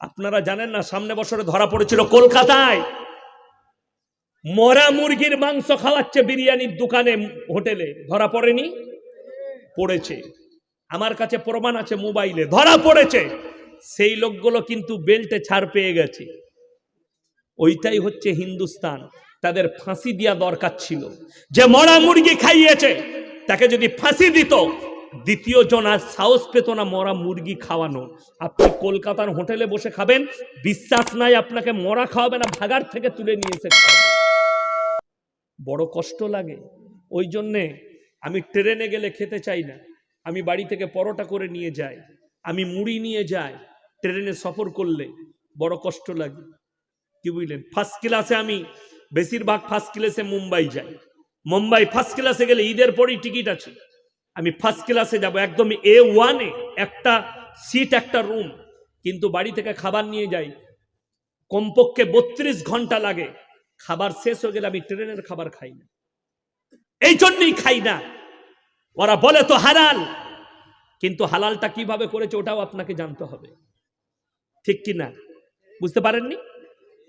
আপনারা জানেন না, সামনে বছরে ধরা পড়েছিল কলকাতায়। মরা মুরগির মাংস খাওয়াচ্ছে বিরিয়ানির দোকানে হোটেলে। ধরা পড়েনি? পড়েছে। আমার কাছে প্রমাণ আছে মোবাইলে। ধরা পড়েছে। সেই লোকগুলো কিন্তু বেল্টে ছাড় পেয়ে গেছে। ওইটাই হচ্ছে হিন্দুস্তান। তাদের ফাঁসি দেওয়া দরকার ছিল। যে মরা মুরগি খাইয়েছে, তাকে যদি ফাঁসি দিত দ্বিতীয় জন আর সাহস পেত না মরা মুরগি খাওয়ানো আপনি কলকাতার হোটেলে বসে খাবেন, বিশ্বাস নাই আপনাকে মরা খাওয়াবে না ভাগার থেকে তুলে নিয়ে বড় কষ্ট লাগে। ওই জন্যে আমি ট্রেনে গেলে খেতে চাই না। আমি বাড়ি থেকে পরোটা করে নিয়ে যাই। আমি মুড়ি নিয়ে যাই ট্রেনে সফর করলে। বড় কষ্ট লাগে। কি বুঝলেন? ফার্স্ট ক্লাসে আমি বেশিরভাগ ফার্স্ট ক্লাসে মুম্বাই যাই। মুম্বাই ফার্স্ট ক্লাসে গেলে ঈদের পরই টিকিট আছে। আমি ফার্স্ট ক্লাসে যাব একদম এ ওয়ানে একটা সিট একটা রুম কিন্তু বাড়ি থেকে খাবার নিয়ে যাই। কমপক্ষে বত্রিশ ঘণ্টা লাগে। খাবার শেষ হয়ে গেলে আমি ট্রেনের খাবার খাই না। এই জন্যই খাই না। ওরা বলে তো হালাল। কিন্তু হালালটা কীভাবে করেছে ওটাও আপনাকে জানতে হবে। ঠিক কি না? বুঝতে পারেননি?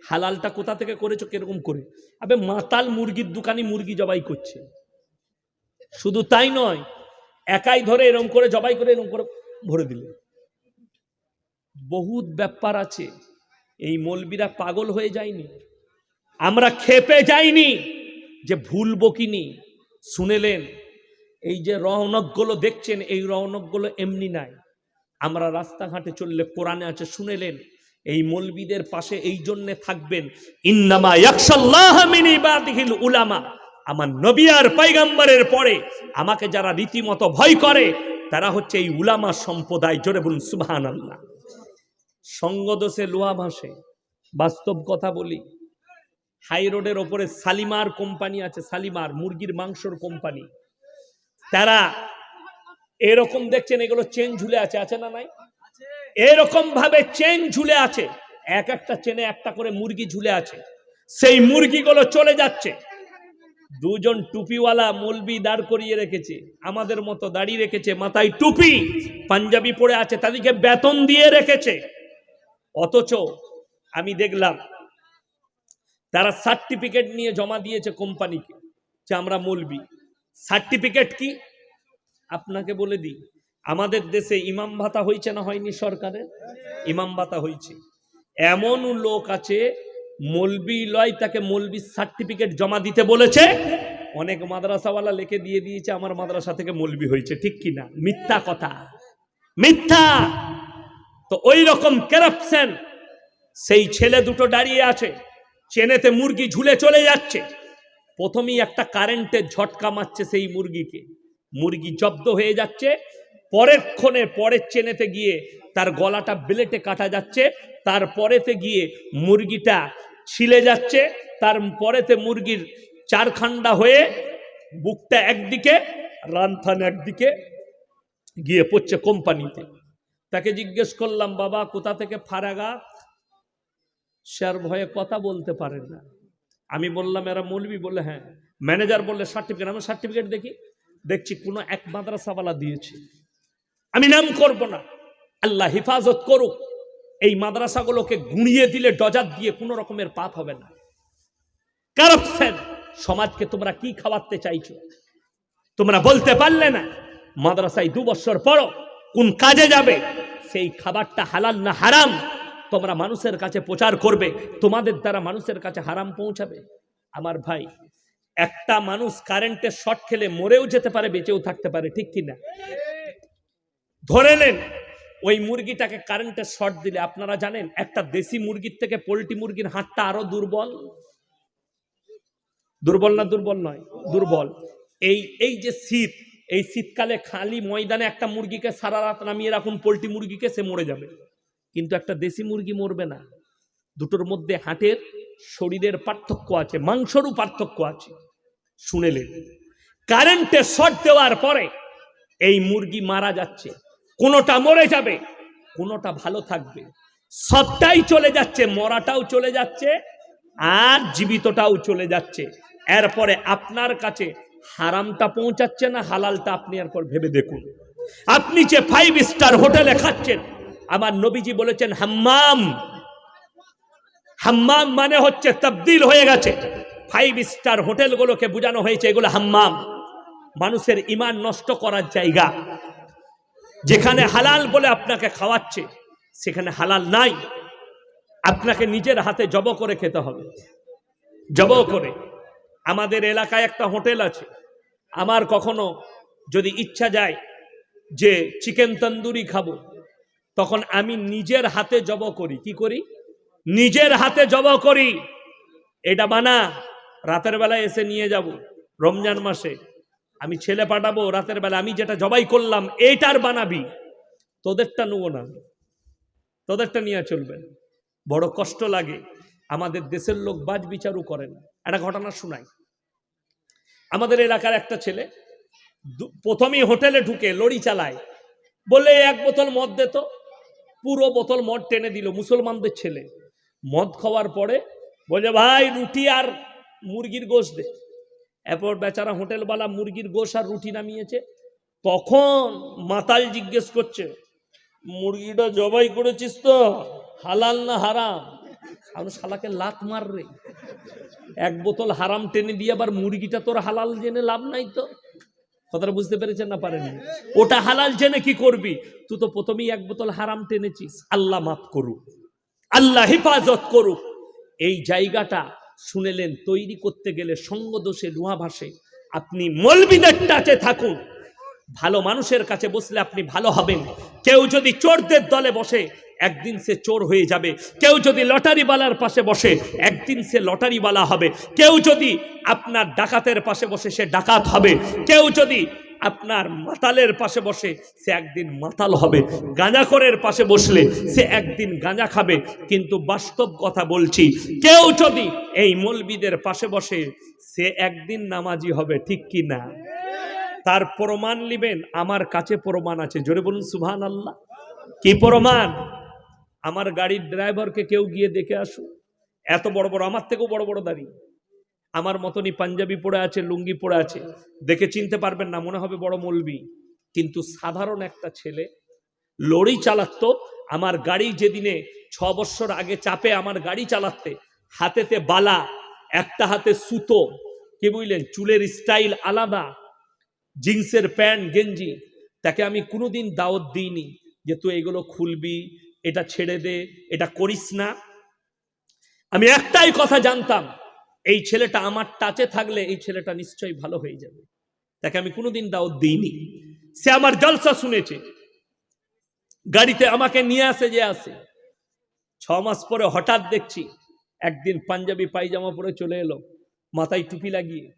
হালালটা কোথা থেকে করেছ, কীরকম করে? আবে মাতাল মুরগির দোকানি মুরগি জবাই করছে। শুধু তাই নয় একাই ধরে এরম করে, জবাই করে এরম করে ভরে দিলে। বহুত ব্যাপার আছে। এই মলবিরা পাগল হয়ে যায়নি। আমরা খেপে যাইনি যে ভুলবো কিনি শুনেলেন, এই যে রৌনকগুলো দেখছেন, এই রৌনকগুলো এমনি নাই। আমরা রাস্তাঘাটে চললে কোরআনে আছে, শুনেলেন, এই মলবিদের পাশে এই জন্যে থাকবেন। ইন্নামা ইয়াকশাল্লাহ মিন ইবাদিহিল উলামা। আমার নবী আর পয়গম্বরের পরে আমাকে যারা রীতিমতো ভয় করে, তারা হচ্ছে এই উলামা সম্প্রদায়। জোরে বলুন, সুবহানাল্লাহ। সঙ্গদোষে লোহা ভাসে। বাস্তব কথা বলি, হাই রোডের ওপরে সালিমার কোম্পানি আছে, সালিমার মুরগির মাংসর কোম্পানি। তারা এরকম দেখছেন, এগুলো চেন ঝুলে আছে আছে না নাই? এরকম ভাবে চেন ঝুলে আছে, এক একটা চেনে একটা করে মুরগি ঝুলে আছে। সেই মুরগিগুলো চলে যাচ্ছে। দুজন টুপিওয়ালা মলবি দাঁড় করিয়ে রেখেছে, আমাদের মতো দাঁড়িয়ে রেখেছে, মাথায় টুপি, পাঞ্জাবি পরে আছে, তাদেরকে বেতন দিয়ে রেখেছে। অথচ আমি দেখলাম, তারা সার্টিফিকেট নিয়ে জমা দিয়েছে কোম্পানিকে যে আমরা মলবি। সার্টিফিকেট কি? আপনাকে বলে দিই, আমাদের দেশে ইমাম ভাতা হয়েছে না হয়নি সরকারের? ইমাম ভাতা হয়েছে। এমন লোক আছে মলবি লয় তাকে মলবি সার্টিফিকেট জমা দিতে বলেছে। অনেক মাদ্রাসাওয়ালা লিখে দিয়ে দিয়েছে, আমার মাদ্রাসা থেকে মলবি হয়েছে, ঠিক কি না? মিথ্যা কথা। মিথ্যা! তো ওই রকম কারাপশন সেই ছেলে দুটো দাঁড়িয়ে আছে, চেনেতে মুরগি ঝুলে চলে যাচ্ছে। প্রথমেই একটা কারেন্টের ঝটকা মারছে সেই মুরগিকে। মুরগি জব্দ হয়ে যাচ্ছে। পরের ক্ষণে পরের চেনেতে গিয়ে তার গলাটা ব্লেটে কাটা যাচ্ছে। তার পরেতে গিয়ে মুরগিটা ছিলে যাচ্ছে, তার পরেতে মুরগির চারখান্ডা হয়ে বুকটা একদিকে, রানথান একদিকে গিয়ে পড়ছে কোম্পানিতে। তাকে জিজ্ঞেস করলাম, বাবা, কোথা থেকে ফারাগা? সে আর ভয়ে কথা বলতে পারেন না। আমি বললাম, এরা মৌলবি বলে হ্যাঁ। ম্যানেজার বললে, সার্টিফিকেট, আমি সার্টিফিকেট দেখি? দেখছি কোনো এক মাদ্রাসাওয়ালা দিয়েছে। আমি নাম করব না। আল্লাহ হেফাজত করুক। মাদ্রাসাগুলোকে গুঁড়িয়ে দিলে ডজার দিয়ে কোনো রকমের পাপ হবে না। কারাপশন সমাজকে তোমরা কি খাওয়াতে চাইছো? তোমরা বলতে পারলে না, মাদ্রাসায় দু বছর পরও কোন কাজে যাবে? সেই খাবারটা হালাল না হারাম তোমরা মানুষের কাছে প্রচার করবে, তোমাদের দ্বারা মানুষের কাছে হারাম পৌঁছাবে। আমার ভাই, একটা মানুষ কারেন্টের শর্ট খেলে মরেও যেতে পারে, বেঁচেও থাকতে পারে, ঠিক কিনা? ধরে নেন ওই মুরগিটাকে কারেন্টের শর্ট দিলে, আপনারা জানেন, একটা দেশি মুরগির থেকে পোলট্রি মুরগির হাতটা আরও দুর্বল? দুর্বল না দুর্বল নয়? দুর্বল। এই এই যে শীত, এই শীতকালে খালি ময়দানে একটা মুরগিকে সারা রাত নামিয়ে রাখুন, পোলট্রি মুরগিকে, সে মরে যাবে। কিন্তু একটা দেশি মুরগি মরবে না। দুটোর মধ্যে হাটের, শরীরের পার্থক্য আছে, মাংসরও পার্থক্য আছে। শুনেলেন কারেন্টে শর্ট দেওয়ার পরে এই মুরগি মারা যাচ্ছে। কোনোটা মরে যাবে, কোনোটা ভালো থাকবে। সবটাই চলে যাচ্ছে, মরাটাও চলে যাচ্ছে, আর জীবিতটাও চলে যাচ্ছে। এরপরে আপনার কাছে হারামটা পৌঁছাচ্ছে না, হালালটা আপনি এরপর ভেবে দেখুন। আপনি যে ফাইভ স্টার হোটেলে খাচ্ছেন, আমার নবীজি বলেছেন, হাম্মাম হাম্মাম মানে হচ্ছে তবদিল হয়ে গেছে। ফাইভ স্টার হোটেলগুলোকে বোঝানো হয়েছে, এগুলো হাম্মাম। মানুষের ইমান নষ্ট করার জায়গা। যেখানে হালাল বলে আপনাকে খাওয়াচ্ছে, সেখানে হালাল নাই। আপনাকে নিজের হাতে জব করে খেতে হবে। জব করে। আমাদের এলাকায় একটা হোটেল আছে। আমার কখনো যদি ইচ্ছা যায় যে চিকেন তন্দুরি খাব, তখন আমি নিজের হাতে জব করি। কি করি? নিজের হাতে জব করি। এটা বানা, রাতের বেলায় এসে নিয়ে যাব, রমজান মাসে। আমি ছেলে পাঠাবো রাতের বেলা, আমি যেটা জবাই করলাম, এইটার বানাবি। তোদেরটা নেব না। তোদেরটা নিয়ে চলবেন বড় কষ্ট লাগে। আমাদের দেশের লোক বাজ বিচারও করে না। একটা ঘটনা শোনাই। আমাদের এলাকার একটা ছেলে প্রথমেই হোটেলে ঢুকে লড়ি চালায়। বলে এক বোতল মদ দে তো। পুরো বোতল মদ টেনে দিল মুসলমানদের ছেলে। মদ খাওয়ার পরে বলে ভাই, রুটি আর মুরগির গোশ দে। এরপর বেচারা হোটেলওয়ালা মুরগির গোশ আর রুটি নামিয়েছে। তখন মাতাল জিজ্ঞেস করছে, মুরগিটা জবাই করেছিস তো? হালাল না হারাম? আমি শালাকে লাত মার রে। এক বোতল হারাম টেনে দিয়ে আবার মুরগিটা তোর হালাল জেনে লাভ নাই তো? কথাটা বুঝতে পেরেছেন না পারেনি ওটা হালাল জেনে কি করবি? তুই তো প্রথমেই এক বোতল হারাম টেনেছিস। আল্লাহ মাফ করুক। আল্লাহ হেফাজত করুক। এই জায়গাটা শুনেলেন, তৈরি করতে গেলে সঙ্গ দোষে লোহা ভাসে। আপনি মলবিদের টাচে থাকুন। ভালো মানুষের কাছে বসলে আপনি ভালো হবেন। কেউ যদি চোরদের দলে বসে, একদিন সে চোর হয়ে যাবে। কেউ যদি লটারিওয়ালার পাশে বসে, একদিন সে লটারিওয়ালা হবে। কেউ যদি আপনার ডাকাতের পাশে বসে, সে ডাকাত হবে। কেউ যদি আপনার মাতালের পাশে বসে সে একদিন মাতাল হবে, গাঁজাখরের পাশে বসলে সে একদিন গাঁজা খাবে। কিন্তু বাস্তব কথা বলছি, কেউ যদি এই মলবিদের পাশে বসে সে একদিন নামাজি হবে, ঠিক কি না? তার প্রমাণ নিবেন, আমার কাছে প্রমাণ আছে। জোরে বলুন সুভান আল্লাহ কি প্রমাণ? আমার গাড়ির ড্রাইভারকে কেউ গিয়ে দেখে আসুক। এত বড় বড়, আমার থেকেও বড় বড় দাড়ি। আমার মতনই পাঞ্জাবি পরে আছে, লুঙ্গি পরে আছে। দেখে চিনতে পারবেন না, মনে হবে বড় মলবি। কিন্তু সাধারণ একটা ছেলে, লরি চালাতো, আমার গাড়ি যেদিনে ছ বছর আগে চাপে আমার গাড়ি চালাতে, হাতেতে বালা, একটা হাতে সুতো, কি বুঝলেন? চুলের স্টাইল আলাদা, জিন্সের প্যান্ট, গেঞ্জি। তাকে আমি কোনোদিন দাওয়াত দিইনি যে, তুই এগুলো খুলবি, এটা ছেড়ে দে, এটা করিস না। আমি একটাই কথা জানতাম এই ছেলেটা আমার টাচে থাকলে এই ছেলেটা নিশ্চয়ই ভালো হয়ে যাবে। তাকে আমি কোনোদিন দাওয়াত দিইনি। সে আমার জলসা শুনেছে। গাড়িতে আমাকে নিয়ে আসে যে আসে। ছ মাস পরে হঠাৎ দেখছি একদিন পাঞ্জাবি পায়জামা পরে চলে এলো, মাথায় টুপি লাগিয়ে।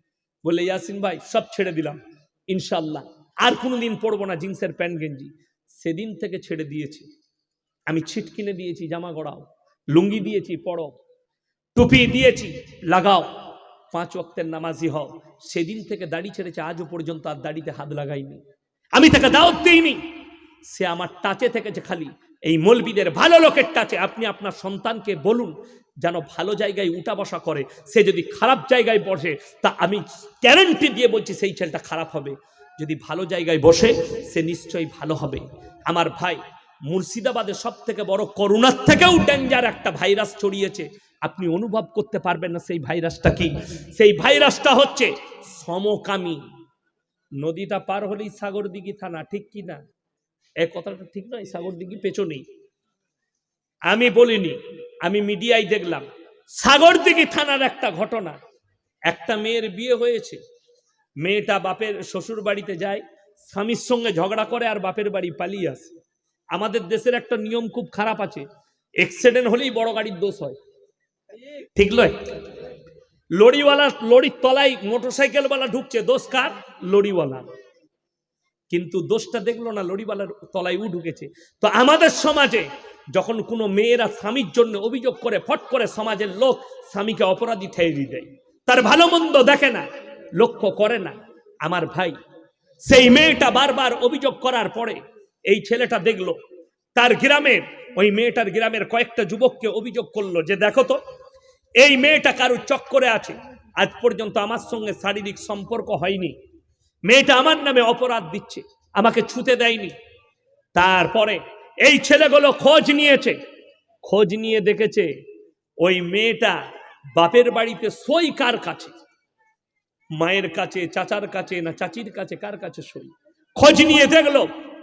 বলে ইয়াসিন ভাই, সব ছেড়ে দিলাম ইনশাল্লাহ আর কোনোদিন পরবো না, জিন্সের প্যান্ট, গেঞ্জি। সেদিন থেকে ছেড়ে দিয়েছি। আমি ছিট কিনে দিয়েছি, জামা গড়াও। লুঙ্গি দিয়েছি পড়ো টুপি দিয়েছি লাগাও। পাঁচ ওয়াক্তের নামাজি হও। সেদিন থেকে দাড়ি ছেড়েছে, আজও পর্যন্ত আর দাড়িতে হাত লাগাইনি। আমি তাকে দাওয়াত দিইনি। সে আমার টাচে থেকেছে খালি। এই মলবিদের ভালো লোকের টাচে। আপনি আপনার সন্তানকে বলুন, যেন ভালো জায়গায় উঠা বসা করে। সে যদি খারাপ জায়গায় বসে, তা আমি গ্যারেন্টি দিয়ে বলছি সেই ছেলেটা খারাপ হবে। যদি ভালো জায়গায় বসে, সে নিশ্চয়ই ভালো হবে। আমার ভাই মুর্শিদাবাদে সব থেকে বড় করোনার থেকেও ডেঞ্জার একটা ভাইরাস ছড়িয়েছে। আপনি অনুভব করতে পারবেন না সেই ভাইরাসটা কি? সেই ভাইরাসটা হচ্ছে সমকামী। নদীটা পার হলেই সাগর দিঘি থানা, ঠিক কি না? এ কথাটা ঠিক নয় সাগর দিঘি পেছনেই। আমি বলিনি, আমি মিডিয়ায় দেখলাম সাগর দিঘি থানার একটা ঘটনা। একটা মেয়ের বিয়ে হয়েছে। মেয়েটা বাপের শ্বশুর বাড়িতে যায়, স্বামীর সঙ্গে ঝগড়া করে আর বাপের বাড়ি পালিয়ে আসে। আমাদের দেশের একটা নিয়ম খুব খারাপ আছে এক্সিডেন্ট হলেই বড় গাড়ির দোষ হয়। ঠিক নয় লরিওয়ালা লরির তলায় মোটরসাইকেলওয়ালা ঢুকছে, দোষ কার? লরিওয়ালা কিন্তু দোষটা দেখল না লরিওয়ালার তলায় উ ঢুকেছে। তো আমাদের সমাজে যখন কোনো মেয়েরা স্বামীর জন্য অভিযোগ করে, ফট করে সমাজের লোক স্বামীকে অপরাধী ঠেয়ে দেয়। তার ভালো মন্দ দেখে না, লক্ষ্য করে না। আমার ভাই, সেই মেয়েটা বারবার অভিযোগ করার পরে এই ছেলেটা দেখল, তার গ্রামের, ওই মেয়েটার গ্রামের কয়েকটা যুবককে অভিযোগ করল যে, দেখো তো এই মেয়েটা কারোর চক্করে আছে? আজ পর্যন্ত আমার সঙ্গে শারীরিক সম্পর্ক হয়নি। মেয়েটা আমার নামে অপরাধ দিচ্ছে, আমাকে ছুতে দেয়নি। তারপরে এই ছেলেগুলো খোঁজ নিয়েছে। খোঁজ নিয়ে দেখেছে ওই মেয়েটা বাপের বাড়িতে সই কার কাছে? মায়ের কাছে, চাচার কাছে না চাচির কাছে, কার কাছে সই? খোঁজ নিয়ে দেখল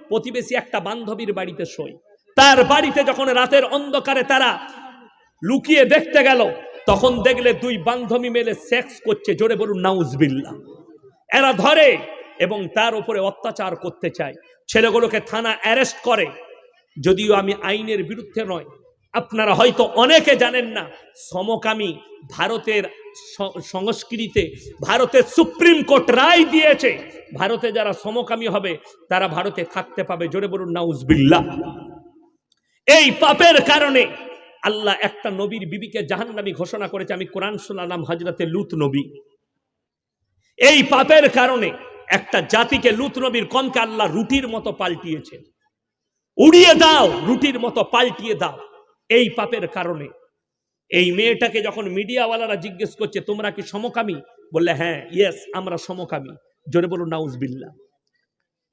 প্রতিবেশী একটা বান্ধবীর বাড়িতে সই। তার বাড়িতে যখন রাতের অন্ধকারে তারা লুকিয়ে দেখতে গেল তখন দেখলে দুই বান্ধবী মেলে সেক্স করছে, জোরে বলুন নাউজবিল্লা এরা ধরে এবং তার উপরে অত্যাচার করতে চায়। ছেলেগুলোকে থানা অ্যারেস্ট করে। যদিও আমি আইনের বিরুদ্ধে নয়। আপনারা হয়তো অনেকে জানেন না, সমকামী ভারতের সংস্কৃতিতে ভারতের সুপ্রিম কোর্ট রায় দিয়েছে, ভারতে যারা সমকামী হবে, তারা ভারতে থাকতে পাবে, জোরে বলুন নাউজবিল্লা এই পাপের কারণে আল্লাহ একটা নবীর বিবিকে জাহান্নামী ঘোষণা করেছে। আমি কোরআন শোনালাম হজরতে লুত নবী। এই পাপের কারণে একটা জাতিকে লুত নবীর কমকে আল্লাহ রুটির মতো পাল্টিয়েছে। উড়িয়ে দাও, রুটির মতো পাল্টিয়ে দাও। এই পাপের কারণে এই মেয়েটাকে যখন মিডিয়াওয়ালারা জিজ্ঞেস করছে, তোমরা কি সমকামী? বললে হ্যাঁ ইয়েস আমরা সমকামী। জোরে বলুন নাউজবিল্লা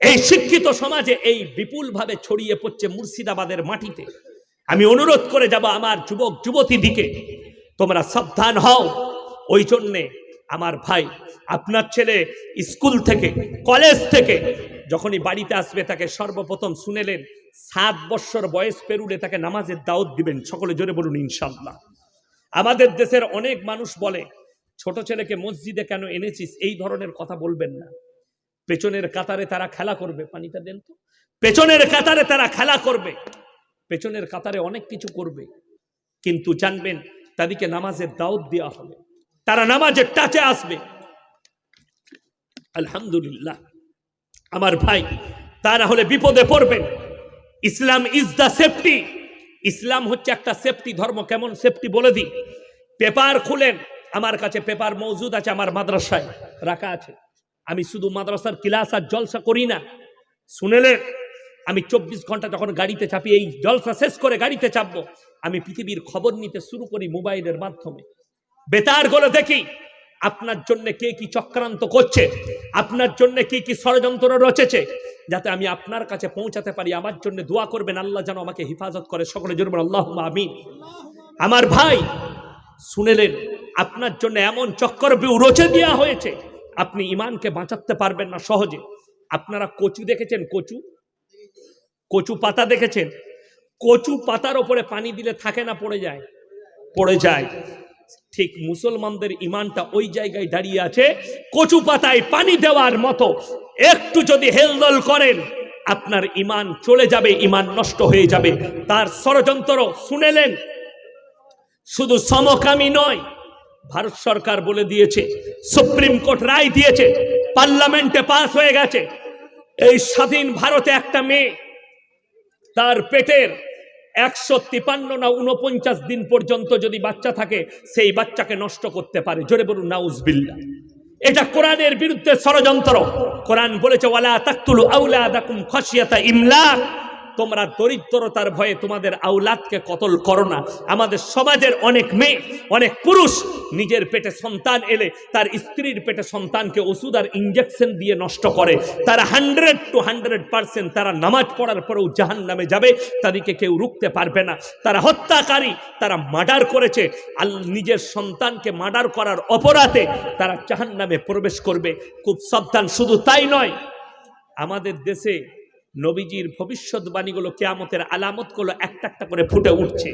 এই শিক্ষিত সমাজে এই বিপুলভাবে ছড়িয়ে পড়ছে মুর্শিদাবাদের মাটিতে। আমি অনুরোধ করে যাব আমার যুবক যুবতী দিকে তোমরা সাবধান হও। ওই জন্যে আমার ভাই আপনার ছেলে স্কুল থেকে, কলেজ থেকে যখনই বাড়িতে আসবে তাকে সর্বপ্রথম শুনেলেন, সাত বৎসর বয়স পেরুলে তাকে নামাজের দাওয়াত দিবেন। সকলে জোরে বলুন ইনশাল্লাহ আমাদের দেশের অনেক মানুষ বলে, ছোট ছেলেকে মসজিদে কেন এনেছিস? এই ধরনের কথা বলবেন না। পেছনের কাতারে তারা খেলা করবে। পানিটা দেন তো। পেছনের কাতারে তারা খেলা করবে। পেছনের কাতারে অনেক কিছু করবে, কিন্তু জানবেন তাদেরকে নামাজের দাওয়াত দেওয়া হবে। তারা নামাজের টাচে আসবে। আলহামদুলিল্লাহ। আমার ভাই, তারা হলে বিপদে পড়বেন। ইসলাম ইজ দ্য সেফটি ইসলাম হচ্ছে একটা সেফটি ধর্ম। কেমন সেফটি বলে দিই? পেপার খুলেন। আমার কাছে পেপার মজুদ আছে আমার মাদ্রাসায়। রাখা আছে। আমি শুধু মাদ্রাসার ক্লাস আর জলসা করি না। শুনেলেন? আমি চব্বিশ ঘণ্টা যখন গাড়িতে চাপি, এই জলসা শেষ করে গাড়িতে চাপবো, আমি পৃথিবীর খবর নিতে শুরু করি মোবাইলের মাধ্যমে। বেতারগুলো দেখি, আপনার জন্য কে কি চক্রান্ত করছে, আপনার জন্য কি কি ষড়যন্ত্র রচেছে, যাতে আমি আপনার কাছে পৌঁছাতে পারি, আমার জন্য দোয়া করবেন, আল্লাহ যেন আমাকে হেফাজত করে, সকলে জন্য আল্লাহ আমিন। আমার ভাই, শুনেলেন, আপনার জন্য এমন চক্কর রচে দেওয়া হয়েছে, আপনি ইমানকে বাঁচাতে পারবেন না সহজে। আপনারা কচু দেখেছেন, কচু? কচু পাতা দেখেছেন? কচু পাতার ওপরে পানি দিলে থাকে না, পড়ে যায়? পড়ে যায়। ঠিক মুসলমানদের ইমানটা ওই জায়গায় দাঁড়িয়ে আছে, কচু পাতায় পানি দেওয়ার মতো। একটু যদি হেলদল করেন, আপনার ইমান চলে যাবে, ইমান নষ্ট হয়ে যাবে। তার ষড়যন্ত্র শুনেলেন? শুধু সমকামী নয়, ভারত সরকার বলে দিয়েছে, সুপ্রিম কোর্ট রায় দিয়েছে, পার্লামেন্টে পাস হয়ে গেছে। এই স্বাধীন ভারতে একটা মেয়ে তার পেটের একশো তিপান্ন না উনপঞ্চাশ দিন পর্যন্ত যদি বাচ্চা থাকে, সেই বাচ্চাকে নষ্ট করতে পারে। জোরে বলুন নাউজবিল্লা এটা কোরআনের বিরুদ্ধে ষড়যন্ত্র। কোরআন বলেছে, ওয়ালা তাকতুল আউলা দাকুম খসিয়াতা ইমলাক। তোমরা দরিদ্রতার ভয়ে তোমাদের আউলাদকে কতল করো না। আমাদের সমাজের অনেক মেয়ে, অনেক পুরুষ নিজের পেটে সন্তান এলে তার স্ত্রীর পেটে সন্তানকে ওষুধ আর ইঞ্জেকশন দিয়ে নষ্ট করে। তারা হান্ড্রেড টু হান্ড্রেড পার্সেন্ট তারা নামাজ পড়ার পরেও জাহান নামে যাবে, তাদেরকে কেউ রুখতে পারবে না। তারা হত্যাকারী, তারা মার্ডার করেছে। আল, নিজের সন্তানকে মার্ডার করার অপরাধে তারা জাহান নামে প্রবেশ করবে। খুব সাবধান, শুধু তাই নয়, আমাদের দেশে নবীজির ভবিষ্যৎবাণীগুলো কেয়ামতের আলামতগুলো একটা একটা করে ফুটে উঠছে।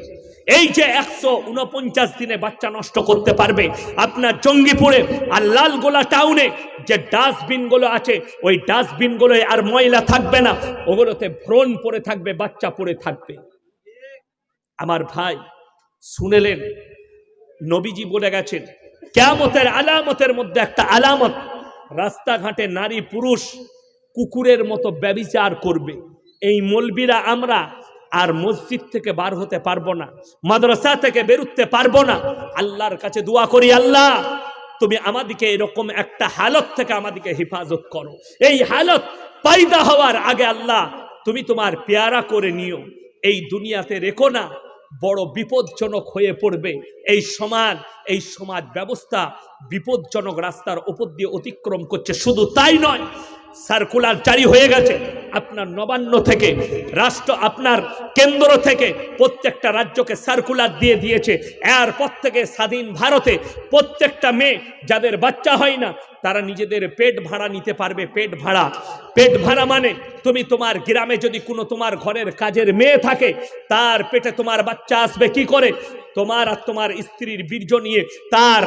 এই যে একশো উনপঞ্চাশ দিনে বাচ্চা নষ্ট করতে পারবে, আপনার জঙ্গিপুরে আর লালগোলা টাউনে যে ডাস্টবিনগুলো আছে, ওই ডাস্টবিনগুলোয় আর ময়লা থাকবে না, ওগুলোতে ভ্রণ পড়ে থাকবে, বাচ্চা পড়ে থাকবে। আমার ভাই, শুনেলেন, নবীজি বলে গেছেন, কেয়ামতের আলামতের মধ্যে একটা আলামত, রাস্তাঘাটে নারী পুরুষ কুকুরের মতো ব্যবিচার করবে। এই মলবিরা আমরা আর মসজিদ থেকে বার হতে পারব না, মাদ্রাসা থেকে বেরুতে পারব না। আল্লাহর কাছে দোয়া করি, আল্লাহ, তুমি আমাদিকে এরকম একটা হালত থেকে আমাদিকে হেফাজত করো। এই হালত পাইদা হওয়ার আগে আল্লাহ, তুমি তোমার পেয়ারা করে নিও। এই দুনিয়াতে রেখো না, বড় বিপজ্জনক হয়ে পড়বে। এই সমাজ এই সমাজ ব্যবস্থা বিপজ্জনক রাস্তার ওপর দিয়ে অতিক্রম করছে। শুধু তাই নয় সার্কুলার জারি হয়ে গেছে। আপনার নবান্ন থেকে, রাষ্ট্র আপনার কেন্দ্র থেকে প্রত্যেকটা রাজ্যকে সার্কুলার দিয়ে দিয়েছে। এরপর থেকে স্বাধীন ভারতে প্রত্যেকটা মেয়ে, যাদের বাচ্চা হয় না, তারা নিজেদের পেট ভাড়া নিতে পারবে, পেট ভাড়া। পেট ভাড়া মানে তুমি তোমার গ্রামে যদি কোনো তোমার ঘরের কাজের মেয়ে থাকে, তার পেটে তোমার বাচ্চা আসবে, কি করে? তোমার আর তোমার স্ত্রীর বীর্য নিয়ে তার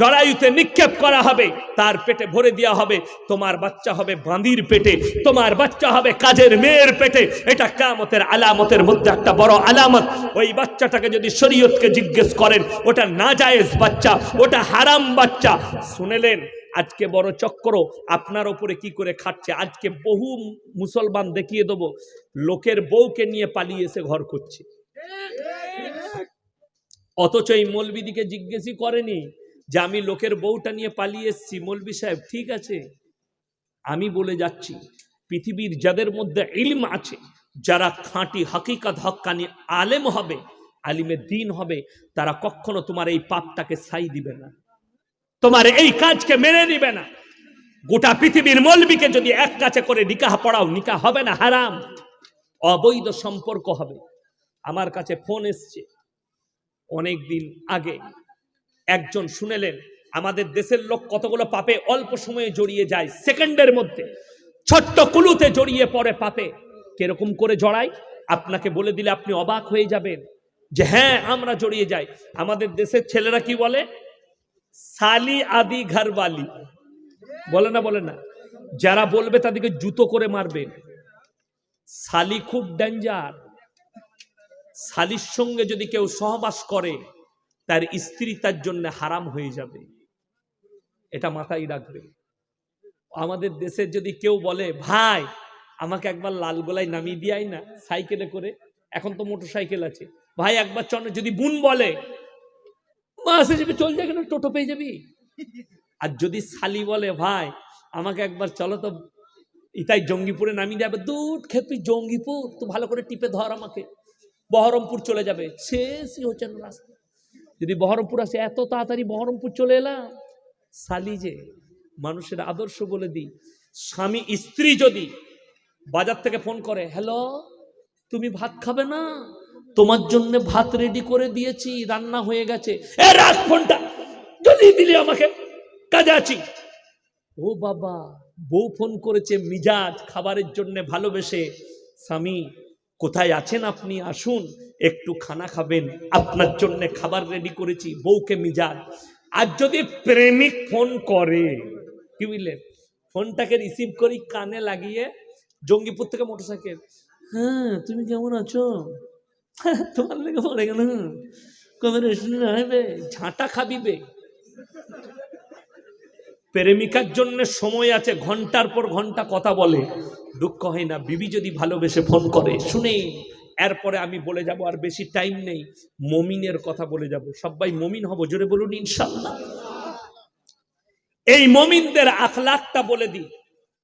জরায়ুতে নিক্ষেপ করা হবে, তার পেটে ভরে দেওয়া হবে, তোমার বাচ্চা হবে বাঁদির পেটে, তোমার বাচ্চা হবে কাজের মেয়ের পেটে। এটা কামতের আলামতের মধ্যে একটা বড় আলামত। ওই বাচ্চাটাকে যদি শরীয়তকে জিজ্ঞেস করেন, ওটা না জায়েজ বাচ্চা, ওটা হারাম বাচ্চা। শুনেলেন, আজকে বড় চক্র আপনার ওপরে কি করে খাচ্ছে আজকে বহু মুসলমান দেখিয়ে দেবো, লোকের বউকে নিয়ে পালিয়ে এসে ঘর করছে অথচ এই মৌলবিদিকে জিজ্ঞেসই করেনি যে আমি লোকের বউটা নিয়ে পালিয়ে এসেছি। মৌলবি সাহেব, ঠিক আছে, আমি বলে যাচ্ছি, পৃথিবীর যাদের মধ্যে ইলম আছে, যারা খাঁটি হাকিকাত হক্কানি আলেম হবে, আলিমে দিন হবে, তারা কখনো তোমার এই পাপটাকে ছাই দিবে না। তোমার এই কাজকে মেনে নিবে না। গোটা পৃথিবীর মলবিকে যদি এক কাছে করে নিকাহ পড়াও, নিকাহ হবে না, হারাম। অবৈধ সম্পর্ক হবে। আমার কাছে ফোন এসছে। অনেক দিন আগে একজন শুনেলেন, আমাদের দেশের লোক কতগুলো পাপে অল্প সময়ে জড়িয়ে যায়, সেকেন্ডের মধ্যে ছোট্ট কুলুতে জড়িয়ে পড়ে পাপে। কীরকম করে জড়ায়? আপনাকে বলে দিলে আপনি অবাক হয়ে যাবেন যে হ্যাঁ আমরা জড়িয়ে যাই। আমাদের দেশের ছেলেরা কি বলে? সালি আদি ঘরবালি বলে। না বলে না। যারা বলবে তাদেরকে জুতো করে মারবে। সালি খুব ডেঞ্জার শালির সঙ্গে যদি কেউ সহবাস করে, তার স্ত্রী তার জন্য হারাম হয়ে যাবে। এটা মাথায় রাখবে। আমাদের দেশের যদি কেউ বলে, ভাই, আমাকে একবার লাল লালগোলায় নামিয়ে দিয়াই না সাইকেলে করে? এখন তো মোটর সাইকেল আছে। ভাই, একবার না। যদি বোন বলে, মা, আসে যাবে, চল যাবে না টোটো পেয়ে যাবি? আর যদি শালি বলে, ভাই, আমাকে একবার চলো তো ইতাই জঙ্গিপুরে নামিয়ে যাবে দুধ খেপি জঙ্গিপুর তো ভালো করে টিপে ধর আমাকে। বহরমপুর চলে যাবে। শেষই হচ্ছে না রাস্তা। যদি বহরমপুর আসে, এত তাড়াতাড়ি বহরমপুর চলে এলাম। শালি যে মানুষের আদর্শ বলে দিই, স্বামী স্ত্রী যদি বাজার থেকে ফোন করে, হ্যালো, তুমি ভাত খাবে না? তোমার জন্য ভাত রেডি করে দিয়েছি, রান্না হয়ে গেছে। এ ফোনটা যদি দিলে আমাকে, কাজে আছি। ও বাবা, বউ ফোন করেছে মিজাজ, খাবারের জন্য ভালোবেসে। স্বামী কোথায় আছেন আপনি? আসুন একটু খানা খাবেন। আপনার জন্য খাবার রেডি করেছি বউকে মিজাজ। আর যদি প্রেমিক ফোন করে কি বুঝলেন? ফোনটাকে রিসিভ করি কানে লাগিয়ে জঙ্গিপুর থেকে মোটরসাইকেল হ্যাঁ তুমি কেমন আছো? "হ্যাঁ, তোমার লেগে পড়ে গেল। ঝাঁটা খাবিবে প্রেমিকার জন্য সময় আছে ঘণ্টার পর ঘণ্টা কথা বলে। দুঃখ হয় না। বিবি যদি ভালোবেসে ফোন করে শুনে এরপরে আমি বলে যাব, আর বেশি টাইম নেই, মমিনের কথা বলে যাব। সবাই মমিন হব, জোরে বলুন ইনশাল্লাহ। এই মমিনদের আখলাকটা বলে দিই।